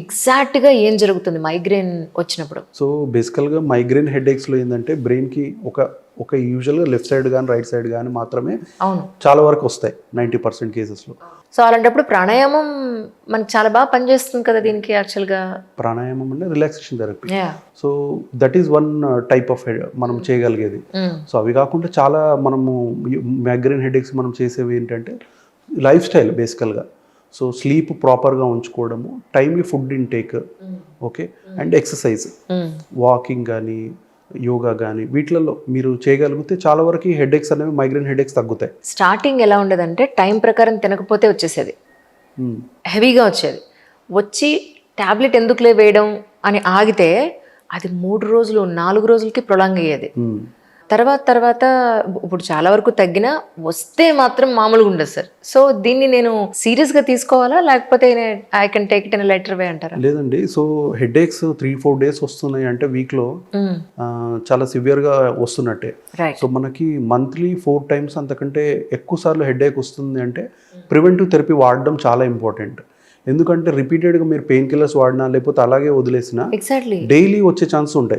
ఎగ్జాక్ట్గా ఏం జరుగుతుంది మైగ్రేన్ వచ్చినప్పుడు? సో బేసికల్గా మైగ్రేన్ హెడేక్స్లో ఏంటంటే బ్రెయిన్కి ఒక ఒక యూజువల్గా లెఫ్ట్ సైడ్ కానీ రైట్ సైడ్ కానీ మాత్రమే అవును. చాలా వరకు వస్తాయి నైంటీ పర్సెంట్ కేసెస్లో. సో అలాంటప్పుడు ప్రాణాయామం మనకి చాలా బాగా పనిచేస్తుంది కదా దీనికి యాక్చువల్గా? ప్రాణాయామం అంటే relaxation therapy. So that is one type of మనం చేయగలిగేది. సో అవి కాకుండా చాలా మనము మైగ్రేన్ హెడేక్స్ మనం చేసేవి ఏంటంటే లైఫ్ స్టైల్ బేసికల్గా. సో స్లీప్ ప్రాపర్గా ఉంచుకోవడము timely food intake okay? And exercise. Walking కానీ యోగా కానీ వీటిలలో మీరు చేయగలిగితే చాలా వరకు హెడేక్స్ అనేవి మైగ్రేన్ హెడేక్స్ తగ్గుతాయి. స్టార్టింగ్ ఎలా ఉండేదంటే టైం ప్రకారం తినకపోతే వచ్చేసేది. హెవీగా వచ్చేది. వచ్చి ట్యాబ్లెట్ ఎందుకులే వేయడం అని ఆగితే అది మూడు రోజులు నాలుగు రోజులకి ప్రొలాంగ్ అయ్యేది. తర్వాత తర్వాత ఇప్పుడు చాలా వరకు తగ్గినా వస్తే మాత్రం మామూలుగా ఉండదు సార్. సో దీన్ని నేను సీరియస్గా తీసుకోవాలా? లేకపోతే I can take it in later way అంటారా? లేదండి. So headaches three four days వస్తున్నాయి అంటే వీక్లో చాలా సివియర్గా వస్తున్నట్టే. సో మనకి మంత్లీ ఫోర్ టైమ్స్ అంతకంటే ఎక్కువ సార్లు హెడేక్ వస్తుంది అంటే ప్రివెంటివ్ థెరపీ వాడడం చాలా ఇంపార్టెంట్. ఎందుకంటే రిపీటెడ్గా మీరు పెయిన్ కిల్లర్స్ వాడినా లేకపోతే అలాగే వదిలేసినా ఎగ్జాక్ట్లీ డైలీ వచ్చే ఛాన్స్ ఉంటాయి.